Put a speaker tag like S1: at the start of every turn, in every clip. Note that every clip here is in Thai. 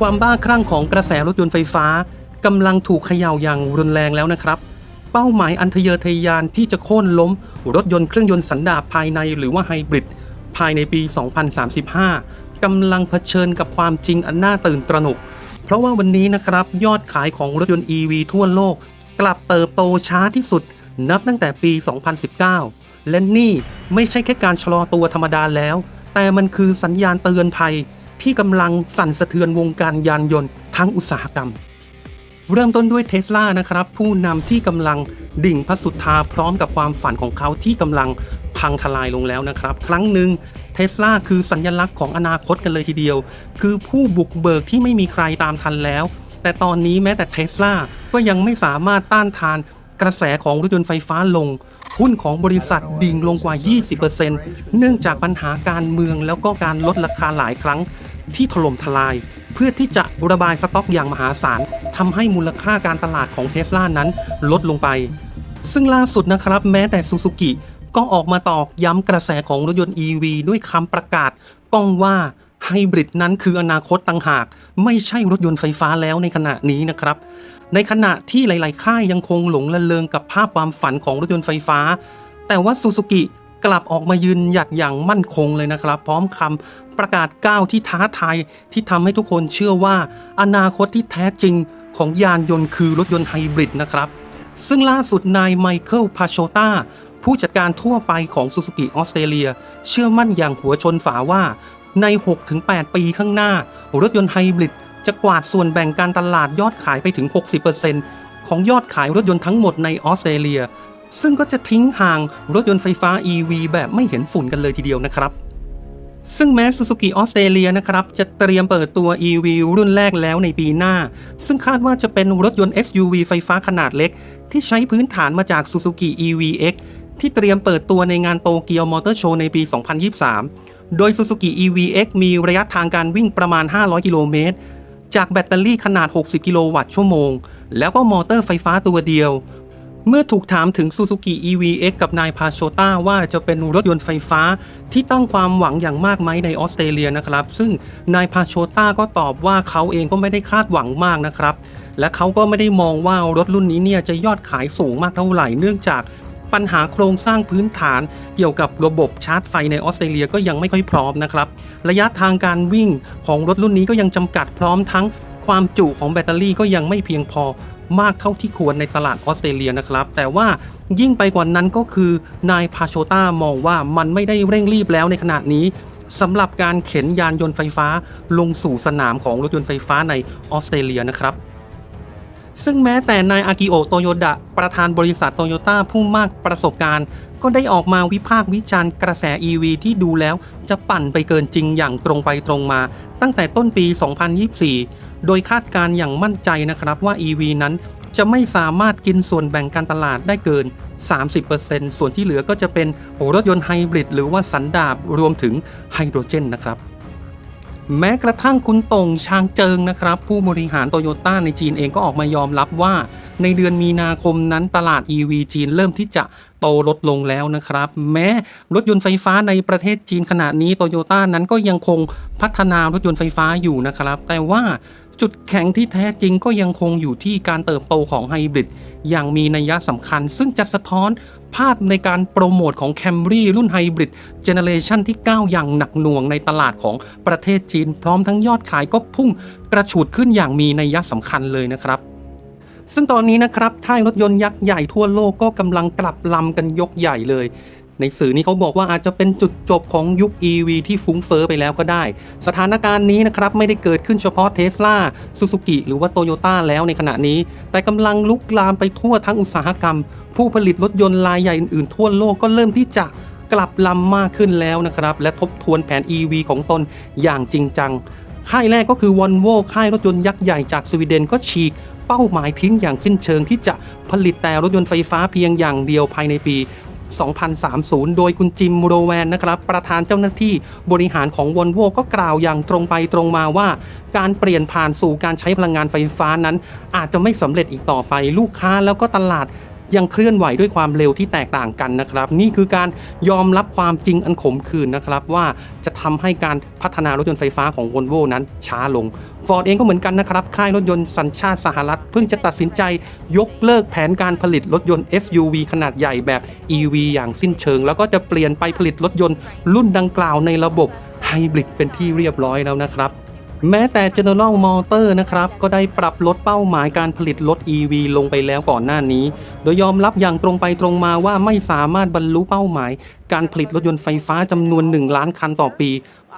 S1: ความบ้าคลั่งของกระแสรถยนต์ไฟฟ้ากำลังถูกเขย่าอย่างรุนแรงแล้วนะครับ เป้าหมายอันทะเยอทะยานที่จะโค่นล้ม รถยนต์เครื่องยนต์สันดาปภายในหรือว่าไฮบริดภายในปี 2035 กำลังเผชิญกับความจริงอันน่าตื่นตระหนก เพราะว่าวันนี้นะครับยอดขายของรถยนต์ EV ทั่วโลก กลับเติบโตช้าที่สุด นับตั้งแต่ปี 2019 และนี่ไม่ใช่แค่การชะลอตัวธรรมดาแล้ว แต่มันคือสัญญาณเตือนภัย ที่กำลังสั่นสะเทือนวงการยานยนต์ทั้งอุตสาหกรรม เริ่มต้นด้วยเทสลานะครับ ผู้นำที่กำลังดิ่งพระสุธาพร้อมกับความฝันของเขาที่กำลังพังทลายลงแล้วนะครับ ครั้งหนึ่งเทสลาคือสัญญลักษณ์ของอนาคตกันเลยทีเดียว คือผู้บุกเบิกที่ไม่มีใครตามทันแล้ว แต่ตอนนี้แม้แต่เทสลาก็ยังไม่สามารถต้านทานกระแสของรถยนต์ไฟฟ้าลง หุ้นของบริษัทดิ่งลงกว่า 20%เนื่องจากปัญหาการเมืองแล้วก็การลดราคาหลายครั้ง ที่ถล่มทลาย เพื่อที่จะระบายสต็อกอย่างมหาศาลทำให้มูลค่าการตลาดของเทสลานั้นลดลงไป ซึ่งล่าสุดนะครับแม้แต่ซูซูกิก็ออกมาตอกย้ำกระแสของรถยนต์ EV ด้วยคำประกาศก้องว่าไฮบริดนั้นคืออนาคตต่างหาก ไม่ใช่รถยนต์ไฟฟ้าแล้วในขณะนี้นะครับ ในขณะที่หลาย ๆ ค่ายยังคงหลงละเลงกับภาพความฝันของรถยนต์ไฟฟ้า แต่ว่าซูซูกิกลับออกมายืนหยัดอย่างมั่นคงเลยนะครับ พร้อมคำ ประกาศก้าวที่ท้าทายที่ทำให้ทุกคนเชื่อว่า อนาคตที่แท้จริงของยานยนต์คือรถยนต์ไฮบริดนะครับ ซึ่งล่าสุดนายไมเคิลพาโชตาผู้จัดการทั่วไปของซูซูกิออสเตรเลีย เชื่อมั่นอย่างหัวชนฝาว่า ใน 6-8 ปีข้างหน้า รถยนต์ไฮบริดจะกวาดส่วนแบ่งการตลาดยอดขายไปถึง 60%ของยอดขายรถยนต์ทั้งหมดในออสเตรเลีย ซึ่งก็จะทิ้งห่างรถยนต์ไฟฟ้า EV แบบไม่เห็นฝุ่นกันเลยทีเดียวนะครับ ซึ่งแม้ Suzuki ออสเตรเลียนะครับ จะเตรียมเปิดตัว EV รุ่นแรกแล้วในปีหน้า ซึ่งคาดว่าจะเป็นรถยนต์ SUV ไฟฟ้าขนาดเล็ก ที่ใช้พื้นฐานมาจาก Suzuki EVX ที่เตรียมเปิดตัวในงานโตเกียวมอเตอร์โชว์ในปี 2023 โดย Suzuki EVX มีระยะทางการวิ่งประมาณ 500 กิโลเมตร จากแบตเตอรี่ขนาด 60 กิโลวัตต์ชั่วโมง แล้วก็มอเตอร์ไฟฟ้าตัวเดียว เมื่อถูกถามถึง Suzuki EVX กับนายพาโชต้าว่าจะเป็นรถยนต์ไฟฟ้าที่ตั้งความหวังอย่างมากไหมในออสเตรเลียนะครับ ซึ่งนายพาโชต้าก็ตอบว่าเขาเองก็ไม่ได้คาดหวังมากนะครับ และเขาก็ไม่ได้มองว่ารถรุ่นนี้เนี่ยจะยอดขายสูงมากเท่าไหร่เนื่องจากปัญหาโครงสร้างพื้นฐาน เกี่ยวกับระบบชาร์จไฟในออสเตรเลียก็ยังไม่ค่อยพร้อมนะครับ ระยะทางการวิ่งของรถรุ่นนี้ก็ยังจำกัดพร้อมทั้งความจุของแบตเตอรี่ก็ยังไม่เพียงพอ มากเท่าที่ควรในตลาดออสเตรเลียนะครับ แต่ว่ายิ่งไปกว่านั้นก็คือนายพาโชต้ามองว่ามันไม่ได้เร่งรีบแล้วในขณะนี้สำหรับการเข็นยานยนต์ไฟฟ้าลงสู่สนามของรถยนต์ไฟฟ้าในออสเตรเลียนะครับ ซึ่งแม้แต่นายอากิโอโตโยดะ ประธานบริษัทโตโยต้าผู้มากประสบการณ์ ก็ได้ออกมาวิพากษ์วิจารณ์กระแส EV ที่ดูแล้วจะปั่นไปเกินจริงอย่างตรงไปตรงมา ตั้งแต่ต้นปี 2024 โดยคาดการ์อย่างมั่นใจนะครับว่า EV นั้นจะไม่สามารถกินส่วนแบ่งการตลาดได้เกิน 30%ส่วนที่เหลือก็จะเป็นรถยนต์ไฮบริดหรือว่าสันดาบรวมถึงไฮโดรเจนนะครับ แม้กระทั่งคุณตงชางเจิงนะครับ ผู้บริหารโตโยต้าในจีนเองก็ออกมายอมรับว่า ในเดือนมีนาคมนั้นตลาด EV จีนเริ่มที่จะโตลดลงแล้วนะครับ แม้รถยนต์ไฟฟ้าในประเทศจีนขณะนี้โตโยต้านั้นก็ยังคงพัฒนารถยนต์ไฟฟ้าอยู่นะครับ แต่ว่าจุดแข็งที่แท้จริงก็ยังคงอยู่ที่การเติบโตของไฮบริดอย่างมีนัยสำคัญ ซึ่งจะสะท้อน ภาพในการโปรโมทของแคมรี่รุ่นไฮบริดเจเนเรชันที่ 9 อย่างหนักหน่วงในตลาดของประเทศจีน พร้อมทั้งยอดขายก็พุ่งกระฉูดขึ้นอย่างมีนัยสำคัญเลยนะครับซึ่งตอนนี้นะครับค่ายรถยนต์ยักษ์ใหญ่ทั่วโลกก็กำลังกลับลำกันยกใหญ่เลย ในสื่อนี้เขาบอกว่าอาจจะเป็นจุดจบของยุค EV ที่ฟุ้งเฟอ้อไปแล้วก็ได้ สถานการณ์นี้นะครับไม่ได้เกิดขึ้นเฉพาะเท s l a ซูซูกิหรือว่าโตโยต้าแล้วในขณะนี้ แต่กำลังลุกลามไปทั่วทั้งอุตสาหกรรม ผู้ผลิตรถยนต์รายใหญ่อื่นๆทั่วโลกก็เริ่มที่จะกลับลำมากขึ้นแล้วนะครับ และทบทวนแผน EV ของตนอย่างจริงจัง ค่ายแรกก็คือ Volvo ค่ายรถยนต์ยักษ์ใหญ่จากสวีเดนก็ฉีกเป้าหมายทิ้งอย่างสิ้นเชิงที่จะผลิตแต่รถยนต์ไฟฟ้าเพียงอย่างเดียวภายในปี 2030 โดยคุณจิมโรแวนนะครับ ประธานเจ้าหน้าที่บริหารของวอลโวก็กล่าวอย่างตรงไปตรงมาว่า การเปลี่ยนผ่านสู่การใช้พลังงานไฟฟ้านั้น อาจจะไม่สำเร็จอีกต่อไปลูกค้าแล้วก็ตลาด ยังเคลื่อนไหวด้วยความเร็วที่แตกต่างกันนะครับ นี่คือการยอมรับความจริงอันขมขื่นนะครับ ว่าจะทำให้การพัฒนารถยนต์ไฟฟ้าของ v o l v o นั้นช้าลง Ford เองก็เหมือนกันนะครับ ค่ายรถยนต์สัญชาติสหรัฐ เพิ่งจะตัดสินใจยกเลิกแผนการผลิตรถยนต์ SUV ขนาดใหญ่แบบ EV อย่างสิ้นเชิง แล้วก็จะเปลี่ยนไปผลิตรถยนต์รุ่นดังกล่าวในระบบไฮบริดเป็นที่เรียบร้อยแล้วนะครับ แม้แต่ General Motor นะครับ ก็ได้ปรับลดเป้าหมายการผลิตรถ EV ลงไปแล้วก่อนหน้านี้ โดยยอมรับอย่างตรงไปตรงมาว่าไม่สามารถบรรลุเป้าหมายการผลิตรถยนต์ไฟฟ้าจำนวน 1 ล้านคันต่อปี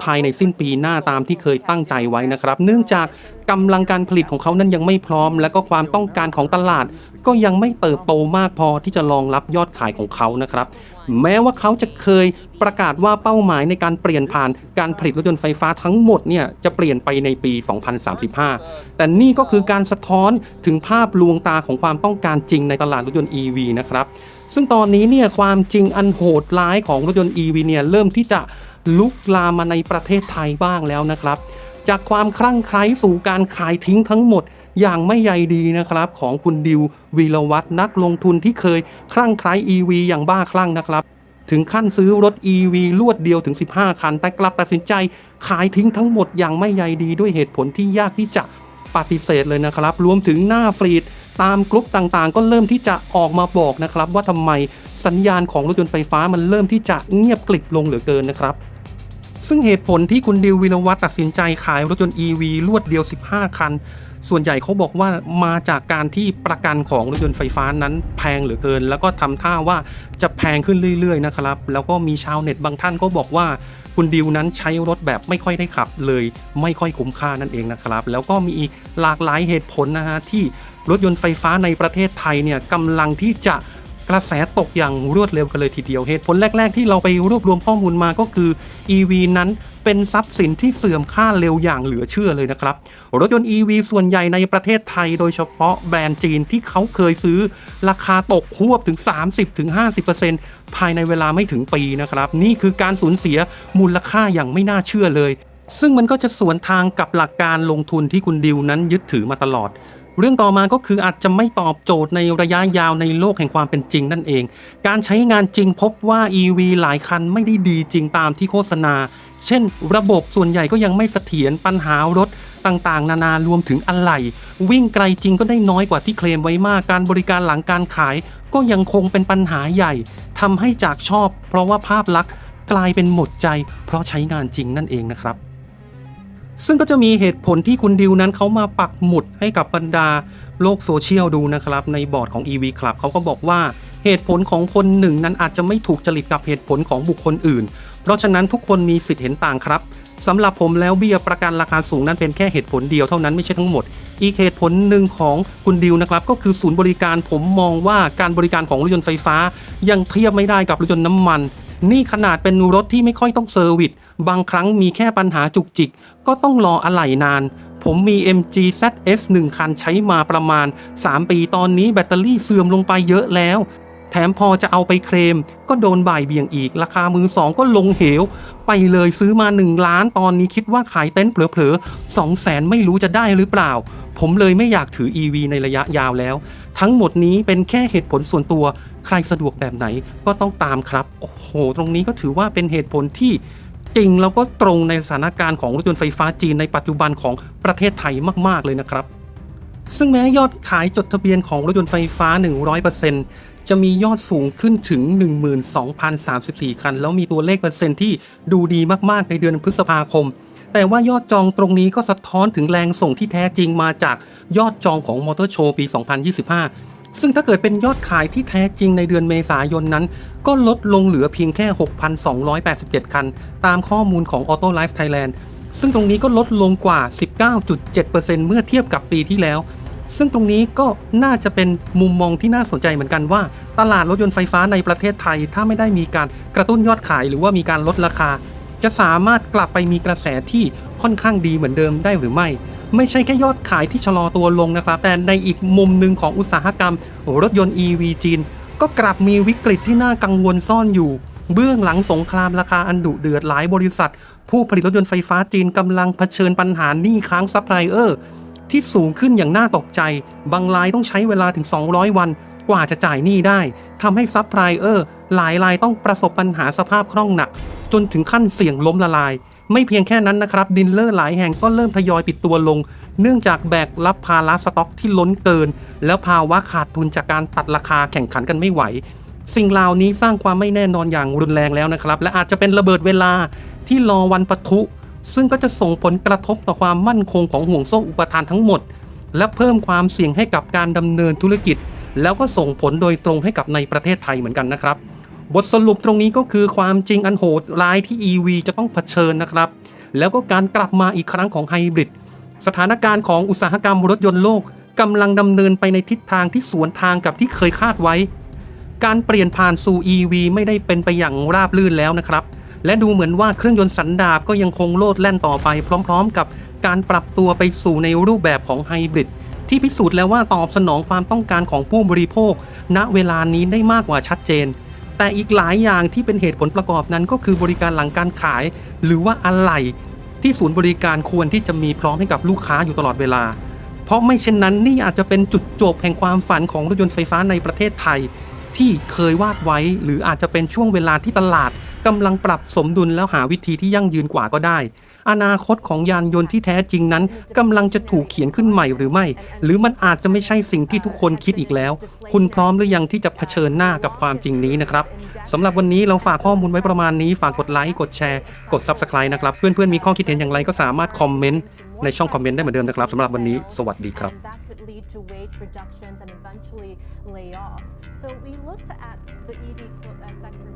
S1: ภายในสิ้นปีหน้าตามที่เคยตั้งใจไว้นะครับ เนื่องจากกำลังการผลิตของเขานั้นยังไม่พร้อม และก็ความต้องการของตลาด ก็ยังไม่เติบโตมากพอที่จะรองรับยอดขายของเขานะครับแม้ว่าเขาจะเคยประกาศว่าเป้าหมายในการเปลี่ยนผ่านการผลิตรถยนต์ไฟฟ้าทั้งหมดเนี่ยจะเปลี่ยนไปในปี 2035 แต่นี่ก็คือการสะท้อนถึงภาพลวงตาของความต้องการจริงในตลาดรถยนต์ EV นะครับซึ่งตอนนี้เนี่ยความจริงอันโหดร้ายของรถยนต์ EV เนี่ยเริ่มที่จะลุกลามมาในประเทศไทยบ้างแล้วนะครับ จากความคลั่งไคล้สู่การขายทิ้งทั้งหมดอย่างไม่ใยดีนะครับของคุณดิววีรวัฒน์นักลงทุนที่เคยคลั่งไคล้ EV อย่างบ้าคลั่งนะครับ ถึงขั้นซื้อรถ EV ลวดเดียวถึง 15 คัน แต่กลับตัดสินใจขายทิ้งทั้งหมดอย่างไม่ใยดีด้วยเหตุผลที่ยากที่จะปฏิเสธเลยนะครับ รวมถึงหน้าฟรีด ตามกลุ่มต่างๆ ก็เริ่มที่จะออกมาบอกนะครับว่าทำไมสัญญาณของรถยนต์ไฟฟ้ามันเริ่มที่จะเงียบกลิบลงเหลือเกินนะครับ ซึ่งเหตุผลที่คุณดิววิรวัตรตัดสินใจขายรถยนต์ EV ลวดเดียว 15 คัน ส่วนใหญ่เขาบอกว่ามาจากการที่ประกันของรถยนต์ไฟฟ้านั้นแพงเหลือเกิน แล้วก็ทำท่าว่าจะแพงขึ้นเรื่อยๆนะครับ แล้วก็มีชาวเน็ตบางท่านก็บอกว่าคุณดิวนั้นใช้รถแบบไม่ค่อยได้ขับเลย ไม่ค่อยคุ้มค่านั่นเองนะครับ แล้วก็มีอีกหลากหลายเหตุผลนะฮะที่ รถยนต์ไฟฟ้าในประเทศไทยเนี่ยกำลังที่จะกระแสตกอย่างรวดเร็วกันเลยทีเดียวเหตุผลแรก ๆ ที่เราไปรวบรวมข้อมูลมาก็คือ EV นั้นเป็นทรัพย์สินที่เสื่อมค่าเร็วอย่างเหลือเชื่อเลยนะครับ รถยนต์ EV ส่วนใหญ่ในประเทศไทย โดยเฉพาะแบรนด์จีนที่เขาเคยซื้อ ราคาตกหวบถึง 30-50%ภายในเวลาไม่ถึงปีนะครับ นี่คือการสูญเสียมูลค่าอย่างไม่น่าเชื่อเลยซึ่งมันก็จะสวนทางกับหลักการลงทุนที่คุณดิวนั้นยึดถือมาตลอด เรื่องต่อมาก็คืออาจจะไม่ตอบโจทย์ในระยะยาวในโลกแห่งความเป็นจริงนั่นเอง การใช้งานจริงพบว่า EV หลายคันไม่ได้ดีจริงตามที่โฆษณา เช่น ระบบส่วนใหญ่ก็ยังไม่เสถียรปัญหารถต่างๆ นานารวมถึงอะไหล่วิ่งไกลจริงก็ได้น้อยกว่าที่เคลมไว้มากการบริการหลังการขาย ก็ยังคงเป็นปัญหาใหญ่ทำให้จากชอบ เพราะว่าภาพลักษณ์กลายเป็นหมดใจ เพราะใช้งานจริงนั่นเองนะครับ ซึ่งก็จะมีเหตุผลที่คุณดิวนั้นเขามาปักหมุดให้กับบรรดาโลกโซเชียลดูนะครับ ในบอร์ดของ EV Club เขาก็บอกว่าเหตุผลของคนหนึ่งนั้นอาจจะไม่ถูกจริตกับเหตุผลของบุคคลอื่น เพราะฉะนั้นทุกคนมีสิทธิ์เห็นต่างครับสำหรับผมแล้วเบี้ยประกันราคาสูงนั้นเป็นแค่เหตุผลเดียวเท่านั้นไม่ใช่ทั้งหมด อีกเหตุผลหนึ่งของคุณดิวนะครับก็คือศูนย์บริการผมมองว่าการบริการของรถยนต์ไฟฟ้า ยังเทียบไม่ได้กับรถยนต์น้ำมัน นี่ขนาดเป็นรถที่ไม่ค่อยต้องเซอร์วิสบางครั้งมีแค่ปัญหาจุกจิก ก็ต้องรออะไหล่นาน ผมมี MG ZS 1 คันใช้มาประมาณ 3 ปีตอนนี้แบตเตอรี่เสื่อมลงไปเยอะแล้ว แถมพอจะเอาไปเคลม ก็โดนบ่ายเบี่ยงอีก ราคามือสองก็ลงเหว ไปเลยซื้อมา 1 ล้านตอนนี้คิดว่าขายเต็นท์เผลอๆ2แสนไม่รู้จะได้หรือเปล่า ผมเลยไม่อยากถือ EV ในระยะยาวแล้ว ทั้งหมดนี้เป็นแค่เหตุผลส่วนตัว ใครสะดวกแบบไหนก็ต้องตามครับ โอ้โห ตรงนี้ก็ถือว่าเป็นเหตุผลที่จริงแล้วก็ตรงในสถานการณ์ของรถยนต์ไฟฟ้าจีนในปัจจุบันของประเทศไทยมาก ๆ เลยนะครับ ซึ่งแม้ยอดขายจดทะเบียนของรถยนต์ไฟฟ้า 100%จะมียอดสูงขึ้นถึง 12,034 คัน แล้วมีตัวเลขเปอร์เซ็นต์ที่ดูดีมาก ๆ ในเดือนพฤษภาคม แต่ว่ายอดจองตรงนี้ก็สะท้อนถึงแรงส่งที่แท้จริงมาจากยอดจองของมอเตอร์โชว์ปี 2025ซึ่งถ้าเกิดเป็นยอดขายที่แท้จริงในเดือนเมษายนนั้น ก็ลดลงเหลือเพียงแค่ 6,287 คัน ตามข้อมูลของ Auto Life Thailand ซึ่งตรงนี้ก็ลดลงกว่า 19.7%เมื่อเทียบกับปีที่แล้ว ซึ่งตรงนี้ก็น่าจะเป็นมุมมองที่น่าสนใจเหมือนกันว่า ตลาดรถยนต์ไฟฟ้าในประเทศไทย ถ้าไม่ได้มีการกระตุ้นยอดขายหรือว่ามีการลดราคา จะสามารถกลับไปมีกระแสที่ค่อนข้างดีเหมือนเดิมได้หรือไม่ ไม่ใช่แค่ยอดขายที่ชะลอตัวลงนะครับ แต่ในอีกมุมหนึ่งของอุตสาหกรรม รถยนต์ EV จีน ก็กลับมีวิกฤตที่น่ากังวลซ่อนอยู่ เบื้องหลังสงครามราคาอันดุเดือดหลายบริษัท ผู้ผลิตรถยนต์ไฟฟ้าจีนกำลังเผชิญปัญหาหนี้ค้างซัพพลายเออร์ที่สูงขึ้นอย่างน่าตกใจ บางรายต้องใช้เวลาถึง 200 วันกว่าจะจ่ายหนี้ได้ทำให้ซัพพลายเออร์ หลายรายต้องประสบปัญหาสภาพคล่องหนัก จนถึงขั้นเสี่ยงล้มละลาย ไม่เพียงแค่นั้นนะครับดินเลอร์หลายแห่งก็เริ่มทยอยปิดตัวลง เนื่องจากแบกรับภาระสต็อกที่ล้นเกิน แล้วภาวะขาดทุนจากการตัดราคาแข่งขันกันไม่ไหว สิ่งเหล่านี้สร้างความไม่แน่นอนอย่างรุนแรงแล้วนะครับ และอาจจะเป็นระเบิดเวลาที่รอวันปะทุ ซึ่งก็จะส่งผลกระทบต่อความมั่นคงของห่วงโซ่อุปทานทั้งหมด และเพิ่มความเสี่ยงให้กับการดำเนินธุรกิจ แล้วก็ส่งผลโดยตรงให้กับในประเทศไทยเหมือนกันนะครับ บทสรุปตรงนี้ก็คือความจริงอันโหดร้ายที่ EV จะต้องเผชิญนะครับ แล้วก็การกลับมาอีกครั้งของไฮบริดสถานการณ์ของอุตสาหกรรมรถยนต์โลกกำลังดำเนินไปในทิศทางที่สวนทางกับที่เคยคาดไว้ การเปลี่ยนผ่านสู่ EV ไม่ได้เป็นไปอย่างราบรื่นแล้วนะครับ และดูเหมือนว่าเครื่องยนต์สันดาปก็ยังคงโลดแล่นต่อไปพร้อม ๆ กับการปรับตัวไปสู่ในรูปแบบของไฮบริดที่พิสูจน์แล้วว่าตอบสนองความต้องการของผู้บริโภค ณเวลานี้ได้มากกว่าชัดเจน แต่อีกหลายอย่างที่เป็นเหตุผลประกอบนั้นก็คือบริการหลังการขาย หรือว่าอะไร ที่ศูนย์บริการควรที่จะมีพร้อมให้กับลูกค้าอยู่ตลอดเวลา เพราะไม่เช่นนั้นนี่อาจจะเป็นจุดจบแห่งความฝันของรถยนต์ไฟฟ้าในประเทศไทย ที่เคยวาดไว้ หรืออาจจะเป็นช่วงเวลาที่ตลาด กำลังปรับสมดุลแล้วหาวิธีที่ยั่งยืนกว่าก็ได้ อนาคตของยานยนต์ที่แท้จริงนั้นกำลังจะถูกเขียนขึ้นใหม่หรือไม่ หรือมันอาจจะไม่ใช่สิ่งที่ทุกคนคิดอีกแล้ว คุณพร้อมหรือยังที่จะเผชิญหน้ากับความจริงนี้นะครับสำหรับวันนี้เราฝากข้อมูลไว้ประมาณนี้ฝากกดไลค์กดแชร์กด Subscribe นะครับเพื่อนๆมีข้อคิดเห็นอย่างไรก็สามารถคอมเมนต์ในช่องคอมเมนต์ได้เหมือนเดิมนะครับสำหรับวันนี้สวัสดีครับ
S2: So we looked at the EV sector.